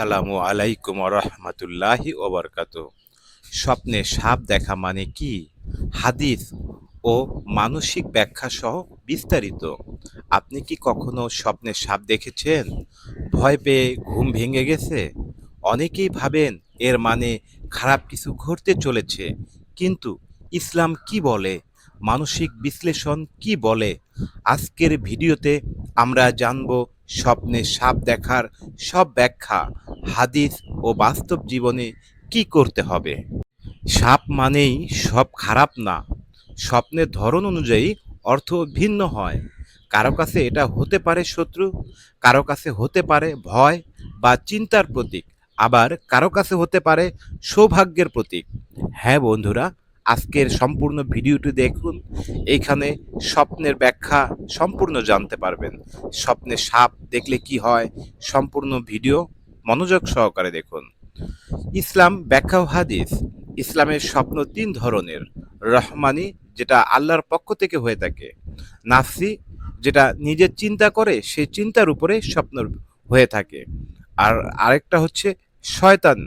আসসালামু আলাইকুম রহমতুল্লাহি ওবরকাত। স্বপ্নে সাপ দেখা মানে কি? হাদিস ও মানসিক ব্যাখ্যা সহ বিস্তারিত। আপনি কি কখনো স্বপ্নে সাপ দেখেছেন? ভয় পেয়ে ঘুম ভেঙে গেছে? অনেকেই ভাবেন এর মানে খারাপ কিছু ঘটতে চলেছে। কিন্তু ইসলাম কি বলে? মানসিক বিশ্লেষণ কি বলে? আজকের ভিডিওতে আমরা জানব স্বপ্নে সাপ দেখার সব ব্যাখ্যা। হাদিস ও বাস্তব জীবনে কি করতে হবে? সাপ মানেই সব খারাপ না। স্বপ্নের ধরন অনুযায়ী অর্থ ভিন্ন হয়। কারও কাছে এটা হতে পারে শত্রু, কারও কাছে হতে পারে ভয় বা চিন্তার প্রতীক, আবার কারও কাছে হতে পারে সৌভাগ্যের প্রতীক। হ্যাঁ বন্ধুরা, আজকের সম্পূর্ণ ভিডিওটি দেখুন। এইখানে স্বপ্নের ব্যাখ্যা সম্পূর্ণ জানতে পারবেন। স্বপ্নে সাপ দেখলে কি হয়? সম্পূর্ণ ভিডিও মনোযোগ সহকারে দেখুন। ইসলাম ব্যাখ্যা হাদিস, ইসলামের স্বপ্ন তিন ধরনের, রহমানি, যেটা আল্লাহর পক্ষ থেকে হয়ে থাকে, নাফসি, যেটা নিজের চিন্তা করে সেই চিন্তার উপরে স্বপ্ন হয়ে থাকে, আর আরেকটা হচ্ছে শয়তান,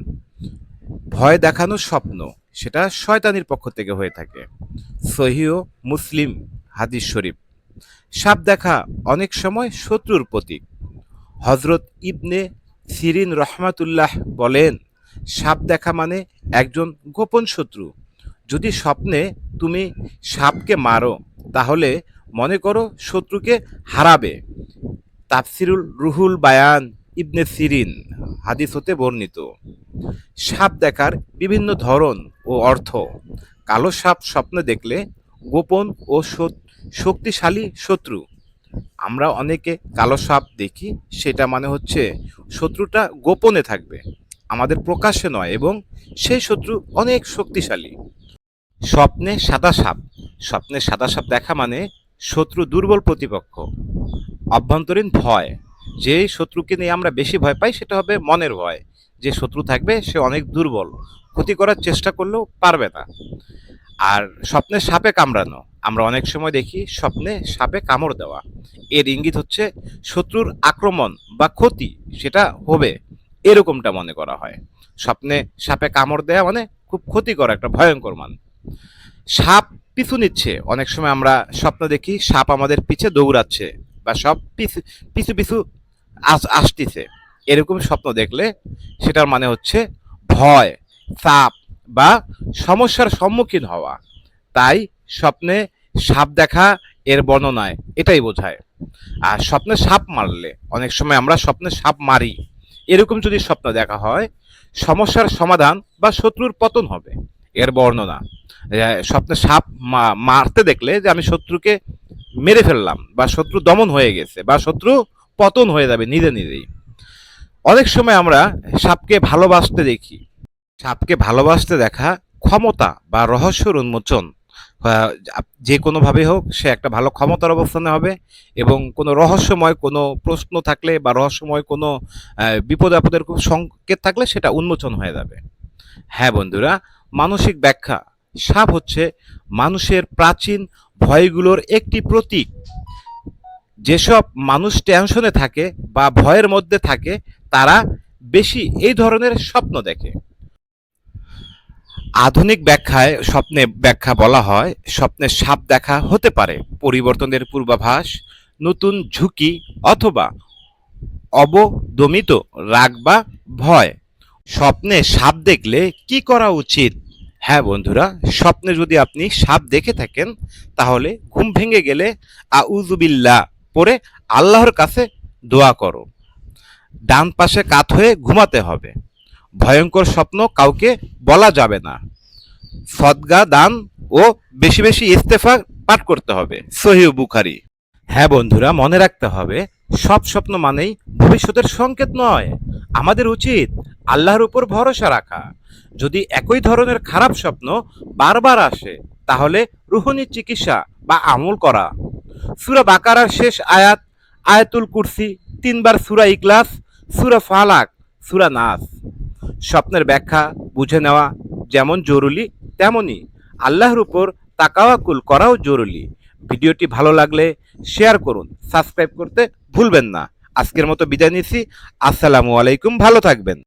ভয় দেখানো স্বপ্ন, সেটা শয়তানির পক্ষ থেকে হয়ে থাকে। সহিও মুসলিম হাদিস শরীফ, সাপ দেখা অনেক সময় শত্রুর প্রতীক হজরত ইবনে সিরিন রহমাতুল্লাহ বলেন, সাপ দেখা মানে একজন গোপন শত্রু। যদি স্বপ্নে তুমি সাপকে মারো, তাহলে মনে করো শত্রুকে হারাবে। তাফসিরুল রুহুল বায়ান ইবনে সিরিন, হাদিস হতে বর্ণিত। সাপ দেখার বিভিন্ন ধরন ও অর্থ। কালো সাপ স্বপ্নে দেখলে গোপন ও শক্তিশালী শত্রু। আমরা অনেকে কালো সাপ দেখি, সেটা মানে হচ্ছে শত্রুটা গোপনে থাকবে, আমাদের প্রকাশ্যে নয় এবং সেই শত্রু অনেক শক্তিশালী। স্বপ্নে সাদা সাপ, স্বপ্নে সাদা সাপ দেখা মানে শত্রু দুর্বল প্রতিপক্ষ, অভ্যন্তরীণ ভয়, যে শত্রুকে নিয়ে আমরা বেশি ভয় পাই সেটা হবে মনের ভয়, যে শত্রু থাকবে সে অনেক দুর্বল, ক্ষতি করার চেষ্টা করলেও পারবে না। আর স্বপ্নে সাপে কামড়ানো। আমরা অনেক সময় দেখি স্বপ্নে সাপে কামড় দেওয়া। এর ইঙ্গিত হচ্ছে শত্রুর আক্রমণ বা ক্ষতি, সেটা হবে এরকমটা মনে করা হয়। স্বপ্নে সাপে কামড় দেওয়া মানে খুব ক্ষতিকর, একটা ভয়ঙ্কর মান। সাপ পিছু নিচ্ছে। অনেক সময় আমরা স্বপ্ন দেখি সাপ আমাদের পিছে দৌড়াচ্ছে বা সব পিছু পিছু পিছু আস, আসতেছে। এরকম স্বপ্ন দেখলে সেটার মানে হচ্ছে ভয়, চাপ বা সমস্যার সম্মুখীন হওয়া। তাই স্বপ্নে সাপ দেখা এর বর্ণনায় এটাই বোঝায়। আর স্বপ্নে সাপ মারলে, অনেক সময় আমরা স্বপ্নে সাপ মারি, এরকম যদি স্বপ্ন দেখা হয়, সমস্যার সমাধান বা শত্রুর পতন হবে, এর বর্ণনা। স্বপ্নে সাপ মারতে দেখলে যে আমি শত্রুকে মেরে ফেললাম, বা শত্রু দমন হয়ে গেছে, বা শত্রু পতন হয়ে যাবে নিজে নিজেই। অনেক সময় আমরা সাপকে ভালোবাসতে দেখি সাপকে ভালোবাসতে দেখা ক্ষমতা বা রহস্যর উন্মোচন। যে কোনোভাবে হোক, সে একটা ভালো ক্ষমতার অবস্থানে হবে এবং কোনো রহস্যময় কোনো প্রশ্ন থাকলে বা রহস্যময় কোনো বিপদ আপদের কোনো সংকেত থাকলে সেটা উন্মোচন হয়ে যাবে। হ্যাঁ বন্ধুরা, মানসিক ব্যাখ্যা। সাপ হচ্ছে মানুষের প্রাচীন ভয়গুলোর একটি প্রতীক। যেসব মানুষ টেনশনে থাকে বা ভয়ের মধ্যে থাকে, তারা বেশি এই ধরনের স্বপ্ন দেখে। আধুনিক ব্যাখ্যায় স্বপ্নে ব্যাখ্যা বলা হয়, স্বপ্নে সাপ দেখা হতে পারে, পরিবর্তনের পূর্বাভাস, নতুন ঝুঁকি অথবা অবদমিত রাগ বা ভয়। স্বপ্নে সাপ দেখলে কি করা উচিত? হ্যাঁ বন্ধুরা, স্বপ্নে যদি আপনি সাপ দেখে থাকেন, তাহলে ঘুম ভেঙে গেলে আউজুবিল্লা পরে আল্লাহর কাছে দোয়া করো। ডান পাশে কাত হয়ে ঘুমাতে হবে। ভয়ঙ্কর স্বপ্ন কাউকে বলা যাবে না। সদগা, দান ও বেশি বেশি ইস্তেফা পাঠ করতে হবে। সহিহ বুখারি। হ্যাঁ বন্ধুরা, মনে রাখতে হবে, সব স্বপ্ন মানেই ভবিষ্যতের সংকেত নয়। আমাদের উচিত আল্লাহর উপর ভরসা রাখা। যদি একই ধরনের খারাপ স্বপ্ন বারবার আসে, তাহলে রুহনি চিকিৎসা বা আমল করা। সুরা বাকারার শেষ আয়াত, আয়াতুল কুরসি, তিনবার সুরা ইকলাস সুরা ফালাক, সুরা নাস। স্বপ্নের ব্যাখ্যা, বুঝে নেওয়া যেমন জরুরি তেমনই আল্লাহর উপর তাকাওয়াকুল করাও জরুরি। ভিডিওটি ভালো লাগলে শেয়ার করুন, সাবস্ক্রাইব করতে ভুলবেন না। আজকের মতো বিদায় নিচ্ছি। আসসালামু আলাইকুম, ভালো থাকবেন।